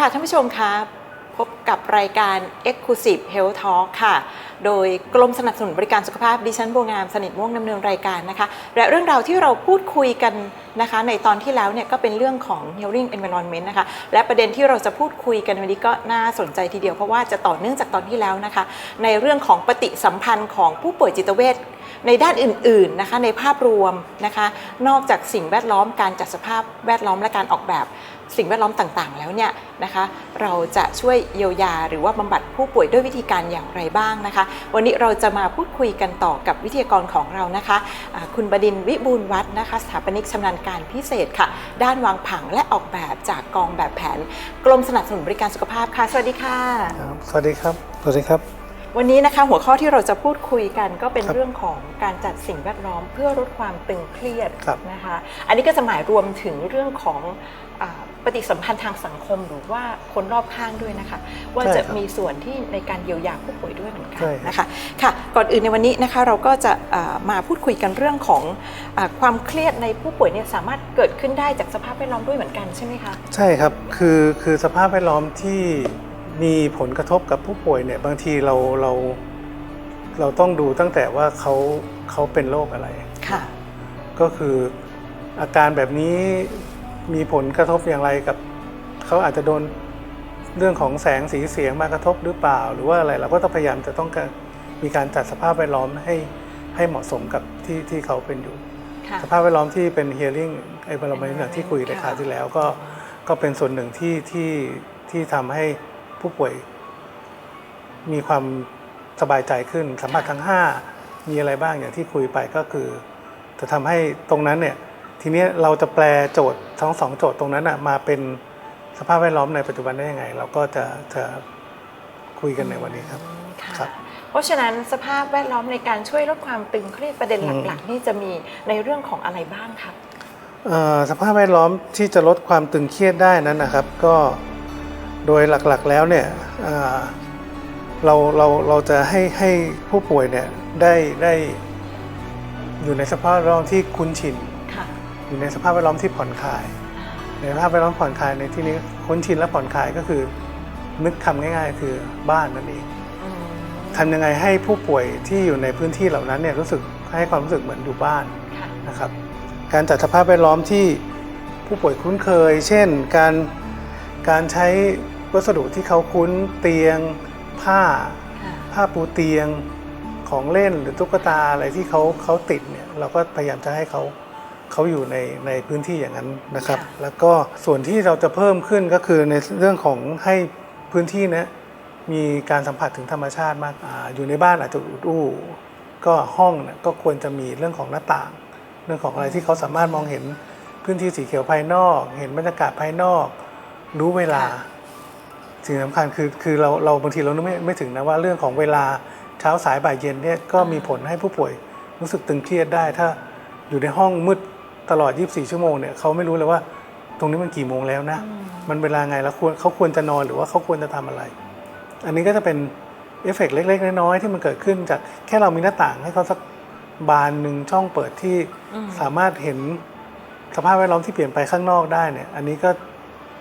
ค่ะท่านผู้ชมคะพบกับรายการ Exclusive Health Talk ค่ะ โดยกรมสนับสนุนบริการสุขภาพดิฉันบัวงามสนิทม่วงดำเนินรายการนะคะ และเรื่องราวที่เราพูดคุยกันนะคะ ในตอนที่แล้วเนี่ยก็เป็นเรื่องของ Healing Environment นะคะ และประเด็นที่เราจะพูดคุยกันวันนี้ก็น่าสนใจทีเดียวเพราะว่าจะต่อเนื่องจากตอนที่แล้วนะคะ ในเรื่องของปฏิสัมพันธ์ของผู้ป่วยจิตเวชในด้านอื่นๆนะคะในภาพรวมนะคะ นอกจากสิ่งแวดล้อมการจัดสภาพแวดล้อมและการออกแบบสิ่งแวดล้อมต่างๆ แล้วเนี่ยนะคะ เราจะช่วยเยียวยาหรือว่าบำบัดผู้ป่วยด้วยวิธีการอย่างไรบ้างนะคะ วันนี้เราจะมาพูดคุยกันต่อกับวิทยากรของเรานะคะอ่าคุณบดินทร์วิบูลวัฒน์นะคะ สถาปนิกชำนาญการพิเศษค่ะ ด้านวางผังและออกแบบจากกองแบบแผน กรมสนับสนุนบริการสุขภาพค่ะ สวัสดีค่ะ ครับสวัสดีครับ สวัสดีครับ วันนี้นะคะหัวข้อที่เราจะพูดคุยกันก็เป็นครับเรื่องของการจัดสิ่งแวดล้อมเพื่อลดความตึงเครียดครับ นะคะ อันนี้ก็จะหมายรวมถึงเรื่องของอาป ฏิสัมพันธ์ทางสังคมหรือว่าคนรอบข้างด้วยนะคะ ว่าจะมีส่วนที่ในการเยียวยาผู้ป่วยด้วยเหมือนกันใช่ครับนะคะค่ะก่อนอื่นในวันนี้นะคะเราก็จะอ่ามาพูดคุยกันเรื่องของอาความเครียดในผู้ป่วยเนี่ยสามารถเกิดขึ้นได้จากสภาพแวดล้อมด้วยเหมือนกันใช่ไหมคะใช่ครับคือคือสภาพแวดล้อมที่มีผลกระทบกับผู้ป่วยเนี่ยบางทีเราเราเราต้องดูตั้งแต่ว่าเขาเขาเป็นโรคอะไร ค่ะ ก็คืออาการแบบนี้ มีผลกระทบอย่างไรกับเขาอาจจะโดนเรื่องของแสงสีเสียงมากระทบหรือเปล่า หรือว่าอะไรเราก็ต้องพยายามจะต้องการมีการจัดสภาพแวดล้อมให้ให้เหมาะสมกับที่ที่เขาเป็นอยู่ค่ะสภาพแวดล้อมที่เป็น hearing environment อย่างที่คุยในคราวที่แล้วก็ก็เป็นส่วนหนึ่งที่ที่ที่ทำให้ผู้ป่วย มีความสบายใจขึ้นสัมผัสทั้ง 5 มีอะไรบ้างอย่างที่คุยไปก็คือ จะทำให้ตรงนั้นเนี่ย ทีนี้เราจะแปลโจทย์ทั้งสองโจทย์ตรงนั้นนะมาเป็นสภาพแวดล้อมในปัจจุบันได้ยังไง เราก็จะจะคุยกันในวันนี้ครับค่ะครับ เพราะฉะนั้นสภาพแวดล้อมในการช่วยลดความตึงเครียดประเด็นอืมหลักๆ นี่จะมีในเรื่องของอะไรบ้างครับเอ่อสภาพแวดล้อมที่จะลดความตึงเครียดได้นั้นนะครับ ก็โดยหลักๆแล้วเนี่ยเอ่อเราเราเราจะให้ให้ผู้ป่วยเนี่ยได้ได้อยู่ในสภาพแวดล้อมที่คุ้นชินค่ะ อยู่ในสภาพแวดล้อมที่ผ่อนคลาย ในสภาพแวดล้อมผ่อนคลายในที่นี้คุ้นชินและผ่อนคลายก็คือนึกคำง่าย ๆ คือบ้านนั่นเองอืมทำยังไงให้ผู้ป่วยที่อยู่ในพื้นที่เหล่านั้นเนี่ยรู้สึกให้ความรู้สึกเหมือนอยู่บ้านค่ะนะครับการจัดสภาพแวดล้อมที่ผู้ป่วยคุ้นเคย เช่น การการใช้วัสดุที่เขาคุ้นเตียง ผ้าค่ะผ้าปูเตียงของเล่นหรือตุ๊กตาอะไรที่เขาเขาติดเนี่ยเราก็พยายามจะให้เขา เขาอยู่ในในพื้นที่อย่างนั้นนะครับ แล้วก็ส่วนที่เราจะเพิ่มขึ้นก็คือในเรื่องของให้พื้นที่เนี้มีการสัมผัสถึงธรรมชาติมากอาอยู่ในบ้านอาจจะอุดอู้ก็ห้องเนี่ยก็ควรจะมีเรื่องของหน้าต่าง เรื่องของอะไรที่เขาสามารถมองเห็นพื้นที่สีเขียวภายนอก เห็นบรรยากาศภายนอก รู้เวลาสิ่งสำคัญคือคือเราเราบางทีเราไม่ไม่ถึงนะว่าเรื่องของเวลาเช้าสายบ่ายเย็นเนี่ยก็มีผลให้ผู้ป่วยรู้สึกตึงเครียดได้ถ้าอยู่ในห้องมืด ตลอด 24 ชั่วโมงเนี่ยเขาไม่รู้เลยว่า ตรงนี้มันกี่โมงแล้วนะอืมมันเวลาไงแล้วควรเขาควรจะนอนหรือว่าเขาควรจะทำอะไร อันนี้ก็จะเป็นเอฟเฟกต์เล็ก ๆ น้อยๆที่มันเกิดขึ้นจากแค่เรามีหน้าต่างให้เขาสักบานหนึ่งช่องเปิดที่อืมสามารถเห็นสภาพแวดล้อมที่เปลี่ยนไปข้างนอกได้เนี่ย อันนี้ก็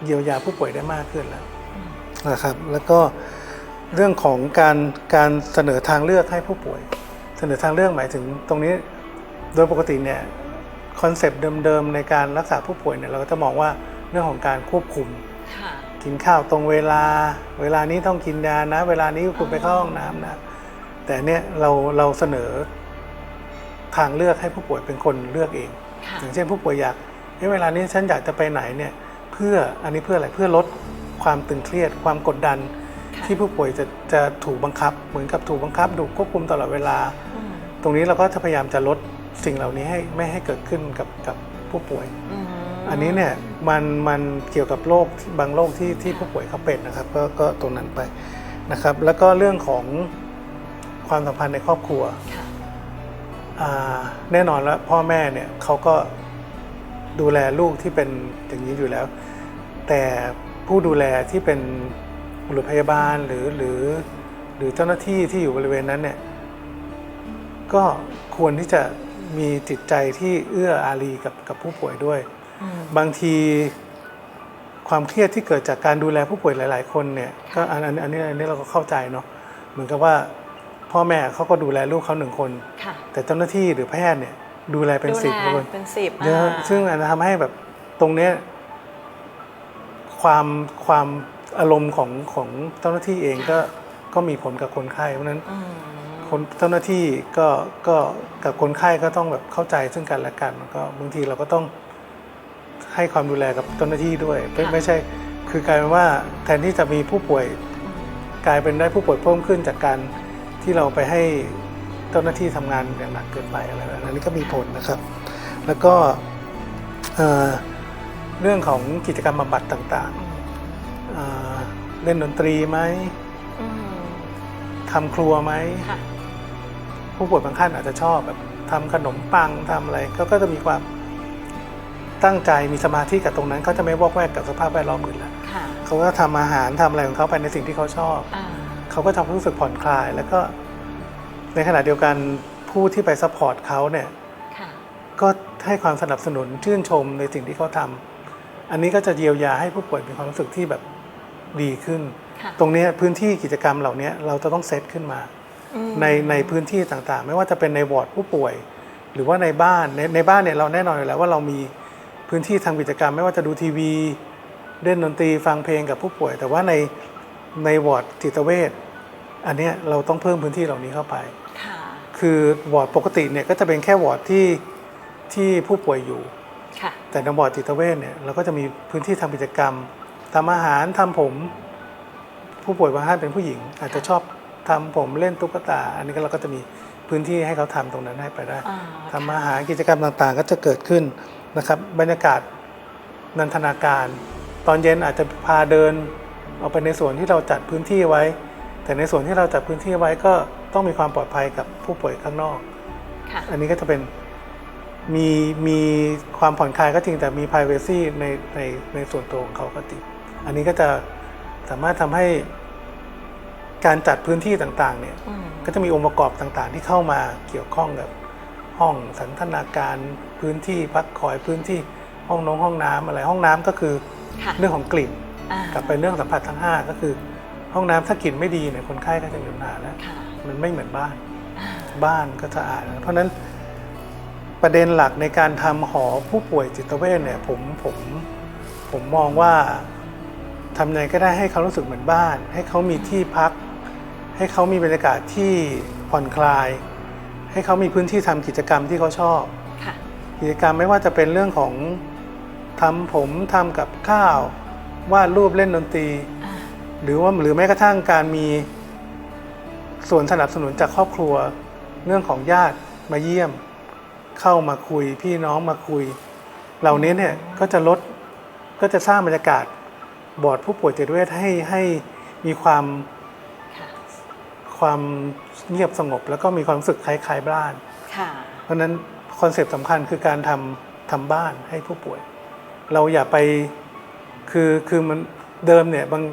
เยียวยาผู้ป่วยได้มากขึ้นแล้วอืมนะครับ แล้วก็เรื่องของการการเสนอทางเลือกให้ผู้ป่วย เสนอทางเลือกหมายถึงตรงนี้ โดยปกติเนี่ย คอนเซปต์เดิมๆในการรักษาผู้ป่วยเนี่ยเราก็จะมองว่าเรื่องของการควบคุมค่ะกินข้าวตรงเวลา เวลานี้ต้องกินยานะ เวลานี้คุณไปเข้าห้องน้ำนะแต่เนี่ยเราเราเสนอทางเลือกให้ผู้ป่วยเป็นคนเลือกเองค่ะอย่างเช่นผู้ป่วยอยากเอ๊ะเวลานี้ฉันอยากจะไปไหนเนี่ยเพื่ออันนี้เพื่ออะไรเพื่อลดความตึงเครียด ความกดดันค่ะที่ผู้ป่วยจะจะถูกบังคับ เหมือนกับถูกบังคับถูกควบคุมตลอดเวลาอืมตรงนี้เราก็จะพยายามจะลด สิ่งเหล่านี้ให้ไม่ให้เกิดขึ้นกับกับผู้ป่วยอืมอันนี้เนี่ยมันมันเกี่ยวกับโรคบางโรคที่ที่ผู้ป่วยเขาเป็นนะครับ ก็ก็ตรงนั้นไปนะครับ แล้วก็เรื่องของความสัมพันธ์ในครอบครัวค่ะอ่าแน่นอนแล้วพ่อแม่เนี่ยเขาก็ดูแลลูกที่เป็นอย่างนี้อยู่แล้ว แต่ผู้ดูแลที่เป็นบุรุษพยาบาลหรือหรือหรือเจ้าหน้าที่ที่อยู่บริเวณนั้นเนี่ยก็ควรที่จะ มีจิตใจที่เอื้ออารีกับกับผู้ป่วยด้วยอืมบางทีความเครียดที่เกิดจากการดูแลผู้ป่วยหลาย ๆ คนเนี่ยก็อันอันอันนี้อันนี้เราก็เข้าใจเนาะเหมือนกับว่าพ่อแม่เขาก็ดูแลลูกเขาหนึ่งคนค่ะแต่เจ้าหน้าที่หรือแพทย์เนี่ยดูแลเป็นดูแลสิบคนเป็นสิบเยอะอ่าซึ่งอันนั้นทำให้แบบตรงเนี้ยความความอารมณ์ของของเจ้าหน้าที่เองก็ก็มีผลกับคนไข้เพราะฉะนั้นอืม คนเจ้าหน้าที่ก็ก็กับคนไข้ก็ต้องแบบเข้าใจซึ่งกันและกันก็บางทีเราก็ต้องให้ความดูแลกับเจ้าหน้าที่ด้วยไม่ไม่ใช่คือกลายเป็นว่าแทนที่จะมีผู้ป่วยอืมกลายเป็นได้ผู้ป่วยเพิ่มขึ้นจากการที่เราไปให้เจ้าหน้าที่ทำงานอย่างหนักเกินไปอะไรแบบนั้นอันนี้ก็มีผลนะครับ แล้วก็เอ่อเรื่องของกิจกรรมบำบัดต่างๆเอ่อเล่นดนตรีไหมอืมทำครัวไหมค่ะ ผู้ป่วยบางท่านอาจจะชอบแบบทำขนมปังทำอะไรก็ก็จะมีความตั้งใจมีสมาธิกับตรงนั้นเขาจะไม่วอกแวกกับสภาพแวดล้อมอื่นแล้วค่ะเขาก็ทำอาหารทำอะไรของเขาไปในสิ่งที่เขาชอบ อ่าเขาก็จะรู้สึกผ่อนคลาย แล้วก็ในขณะเดียวกันผู้ที่ไปซัพพอร์ตเขาเนี่ย ค่ะ ก็ให้ความสนับสนุนชื่นชมในสิ่งที่เขาทำอันนี้ก็จะเยียวยาให้ผู้ป่วยมีความรู้สึกที่แบบดีขึ้น ค่ะ ตรงเนี้ยพื้นที่กิจกรรมเหล่านี้เราจะต้องเซตขึ้นมาอืม ในในพื้นที่ต่างๆ ไม่ว่าจะเป็นในวอร์ดผู้ป่วย หรือว่าในบ้านในในบ้านเนี่ยเราแน่นอนอยู่แล้วว่าเรามีพื้นที่ทำกิจกรรม ไม่ว่าจะดูทีวีเล่นดนตรีฟังเพลงกับผู้ป่วย แต่ว่าในในวอร์ดจิตเวชอันเนี้ยเราต้องเพิ่มพื้นที่เหล่านี้เข้าไปค่ะคือวอร์ดปกติเนี่ยก็จะเป็นแค่วอร์ดที่ที่ผู้ป่วยอยู่ค่ะแต่ในวอร์ดจิตเวชเนี่ยเราก็จะมีพื้นที่ทำกิจกรรมทำอาหารทำผม ผู้ป่วยบางท่านเป็นผู้หญิง อาจจะชอบ ทำผมเล่นตุ๊กตา อันนี้ก็เราก็จะมีพื้นที่ให้เขาทำตรงนั้นให้ไปได้อ่าทำอาหารกิจกรรมต่างๆ ก็จะเกิดขึ้นนะครับ บรรยากาศนันทนาการ ตอนเย็นอาจจะพาเดินออกไปในส่วนที่เราจัดพื้นที่ไว้ แต่ในส่วนที่เราจัดพื้นที่ไว้ก็ต้องมีความปลอดภัยกับผู้ป่วยข้างนอกค่ะอันนี้ก็จะเป็นมีมีความผ่อนคลายก็จริงแต่มี p r i เวซีในในในส่วนตัวของเขาก็จริงอันนี้ก็จะสามารถทำให้ การจัดพื้นที่ต่างๆเนี่ยอืมก็จะมีองค์ประกอบต่างๆ ที่เข้ามาเกี่ยวข้องกับห้องสันทนาการพื้นที่พักคอยพื้นที่ห้องน้องห้องน้ำอะไรห้องน้ำก็คือค่ะเรื่องของกลิ่นอ่ากลับไปเรื่องสัมผัสทั้งห้าก็คือ ห้องน้ำถ้ากลิ่นไม่ดีเนี่ยคนไข้ก็จะมีปัญหาแล้วค่ะมันไม่เหมือนบ้านอ่าบ้านก็สะอาดนะเพราะฉะนั้นประเด็นหลักในการทำหอผู้ป่วยจิตเวชเนี่ยผมผมผมมองว่าทำยังไงก็ได้ให้เขารู้สึกเหมือนบ้าน ให้เขามีที่พัก ให้เขามีบรรยากาศที่ผ่อนคลาย ให้เขามีพื้นที่ทำกิจกรรมที่เขาชอบค่ะกิจกรรมไม่ว่าจะเป็นเรื่องของทำผมทำกับข้าววาดรูปเล่นดนตรีอ่าหรือว่าหรือแม้กระทั่งการมีส่วนสนับสนุนจากครอบครัว เรื่องของญาติมาเยี่ยม เข้ามาคุย พี่น้องมาคุย เหล่านี้เนี่ยก็จะลดก็จะสร้างบรรยากาศบอร์ดผู้ป่วยจิตเวชให้ให้มีความค่ะ ความเงียบสงบ แล้วก็มีความรู้สึกคล้ายๆบ้านค่ะเพราะฉะนั้นคอนเซปต์สำคัญคือการทำทำบ้านให้ผู้ป่วย เราอย่าไปคือคือมันเดิมเนี่ยบาง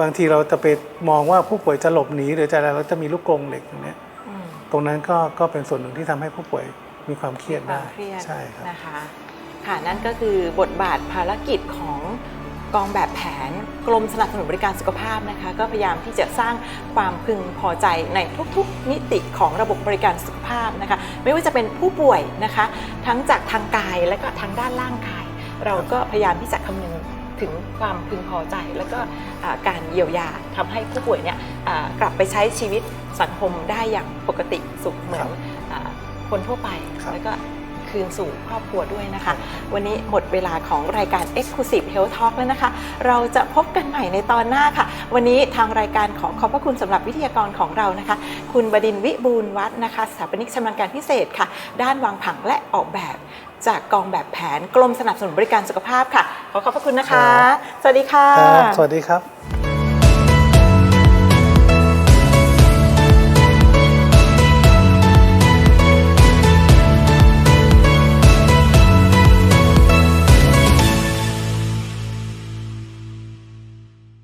บางทีเราจะไปมองว่าผู้ป่วยจะหลบหนีหรือจะอะไรเราจะมีลูกกรงเหล็กอย่างเนี้ยอืมตรงนั้นก็ก็เป็นส่วนหนึ่งที่ทำให้ผู้ป่วยมีความเครียดคได้วามเครียดใช่ครับนะคะค่ะนั่นก็คือบทบาทภารกิจของ กองแบบแผนกรมสนับสนุนบริการสุขภาพนะคะ ก็พยายามที่จะสร้างความพึงพอใจในทุกๆ มิติของระบบบริการสุขภาพนะคะ ไม่ว่าจะเป็นผู้ป่วยนะคะ ทั้งจากทางกายและก็ทางด้านร่างกาย เราก็พยายามที่จะคำนึงถึงความพึงพอใจ แล้วก็อ่าการเยียวยาทำให้ผู้ป่วยเนี่ยอ่ากลับไปใช้ชีวิตสังคมได้อย่างปกติสุขเหมือนอ่าคนทั่วไปครับแล้วก็ คืนสู่ครอบครัวด้วยนะคะ วันนี้หมดเวลาของรายการ Exclusive Health Talk แล้วนะคะ เราจะพบกันใหม่ในตอนหน้าค่ะ วันนี้ทางรายการขอขอบพระคุณสำหรับวิทยากรของเรานะคะ คุณบดินทร์วิบูลย์วัฒน์นะคะสถาปนิกชำนาญการพิเศษค่ะ ด้านวางผังและออกแบบ จากกองแบบแผนกรมสนับสนุนบริการสุขภาพค่ะ ขอขอบพระคุณนะคะครับสวัสดีค่ะ ครับ สวัสดีครับ